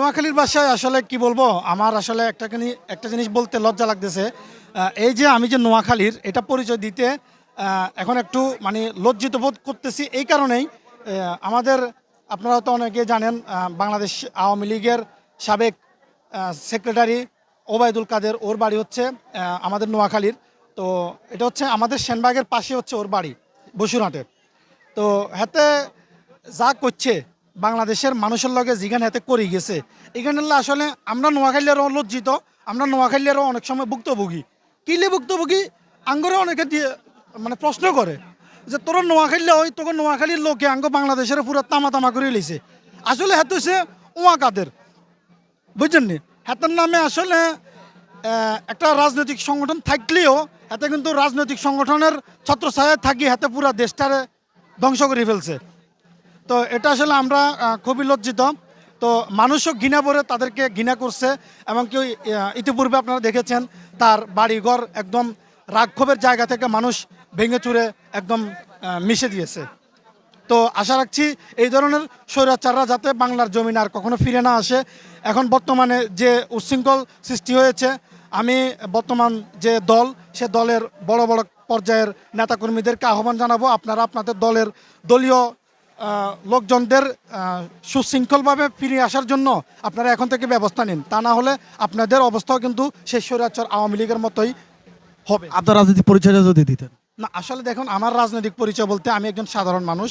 নোয়াখালীর বাসায় আসলে কি বলব? আমার আসলে একটা একটা জিনিস বলতে লজ্জা লাগতেছে। এই যে আমি যে নোয়াখালীর, এটা পরিচয় দিতে এখন একটু মানে লজ্জিত বোধ করতেছি। এই কারণেই আমাদের, আপনারা তো অনেকে জানেন বাংলাদেশ আওয়ামী লীগের সাবেক সেক্রেটারি ওবায়দুল কাদের, ওর বাড়ি হচ্ছে আমাদের নোয়াখালীর। তো এটা হচ্ছে আমাদের সেনবাগের পাশে হচ্ছে ওর বাড়ি, বসুরহাটে। তো হাতে যা করছে বাংলাদেশের মানুষের লগে যেখানে হাতে করে গেছে। এখানে আসলে আমরা নোয়াখালীরও লজ্জিত, আমরা নোয়াখালীরও অনেক সময় ভুক্তভোগী। কিলে ভুক্তভোগী? আঙ্গরে অনেকে দিয়ে মানে প্রশ্ন করে যে, তোর নোয়াখালী ওই তোকে নোয়াখালীর লোকে আঙ্গ বাংলাদেশের পুরো তামা তামা করে লিছে। আসলে হাতে হচ্ছে ওয়া কাদের। বুঝছেন নি? হাতের নামে আসলে একটা রাজনৈতিক সংগঠন থাকলেও হাতে কিন্তু রাজনৈতিক সংগঠনের ছত্রছায়ায় থাকি হাতে পুরো দেশটারে ধ্বংস করে ফেলছে। তো এটা আসলে আমরা খুবই লজ্জিত। তো মানুষও ঘৃণা করে তাদেরকে ঘৃণা করছে এমনকি আহ, ইতিপূর্বে আপনারা দেখেছেন তার বাড়িঘর একদম রাক্ষোভের জায়গা থেকে মানুষ ভেঙে চুরে একদম মিশে দিয়েছে। তো আশা রাখছি এই ধরনের স্বৈরাচাররা যাতে বাংলার জমিন আর কখনো ফিরে না আসে এখন বর্তমানে যে উচ্ছৃঙ্খল সৃষ্টি হয়েছে আমি বর্তমান যে দল সে দলের বড় বড় পর্যায়ের নেতাকর্মীদেরকে আহ্বান জানাব আপনারা আপনাদের দলের দলীয় লোকজনদের সুশৃঙ্খলভাবে ফিরে আসার জন্য আপনারা এখন থেকে ব্যবস্থা নিন। তা না হলে আপনাদের অবস্থাও কিন্তু সেই স্বৈরাচার আওয়ামী লীগের মতোই হবে। আপনার রাজনৈতিক পরিচয় যদি দিতেন। না আসলে দেখুন আমার রাজনৈতিক পরিচয় বলতে আমি একজন সাধারণ মানুষ।